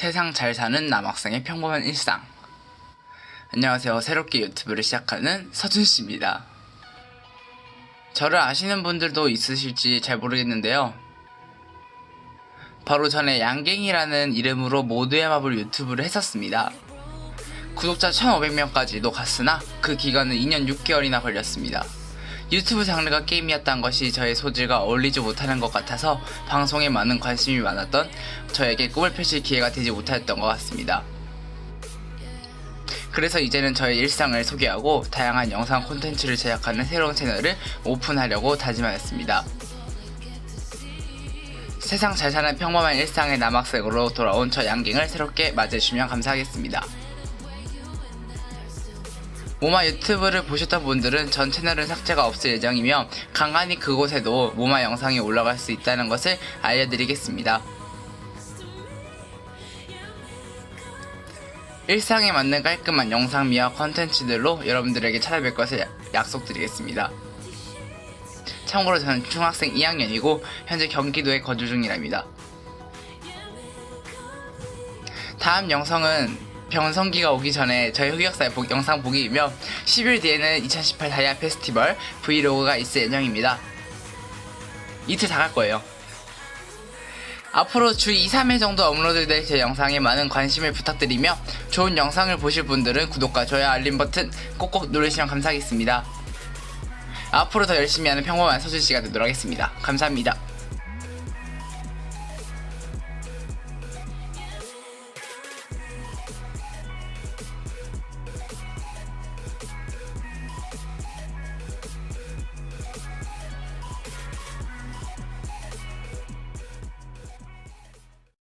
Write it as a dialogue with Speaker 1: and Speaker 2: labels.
Speaker 1: 세상 잘 사는 남학생의 평범한 일상. 안녕하세요. 새롭게 유튜브를 시작하는 서준 씨입니다. 저를 아시는 분들도 있으실지 잘 모르겠는데요. 바로 전에 양갱이라는 이름으로 모두의 마블 유튜브를 했었습니다. 구독자 1500명까지도 갔으나 그 기간은 2년 6개월이나 걸렸습니다. 유튜브 장르가 게임이었던 것이 저의 소질과 어울리지 못하는 것 같아서 방송에 많은 관심이 많았던 저에게 꿈을 펼칠 기회가 되지 못하였던 것 같습니다. 그래서 이제는 저의 일상을 소개하고 다양한 영상 콘텐츠를 제작하는 새로운 채널을 오픈하려고 다짐하였습니다. 세상 잘 사는 평범한 일상의 남학생으로 돌아온 저 양갱을 새롭게 맞이해주시면 감사하겠습니다. 모마 유튜브를 보셨던 분들은 전 채널은 삭제가 없을 예정이며 간간히 그곳에도 모마 영상이 올라갈 수 있다는 것을 알려드리겠습니다. 일상에 맞는 깔끔한 영상미와 컨텐츠들로 여러분들에게 찾아뵐 것을 약속드리겠습니다. 참고로 저는 중학생 2학년이고 현재 경기도에 거주 중이랍니다. 다음 영상은 병성기가 오기 전에 저희 흑역사의 보- 영상 보기이며 10일 뒤에는 2018 다이아 페스티벌 브이로그가 있을 예정입니다. 이틀 다 갈 거예요. 앞으로 주 2, 3회 정도 업로드될 제 영상에 많은 관심을 부탁드리며 좋은 영상을 보실 분들은 구독과 좋아요 알림 버튼 꼭꼭 누르시면 감사하겠습니다. 앞으로 더 열심히 하는 평범한 서준 씨가 되도록 하겠습니다. 감사합니다.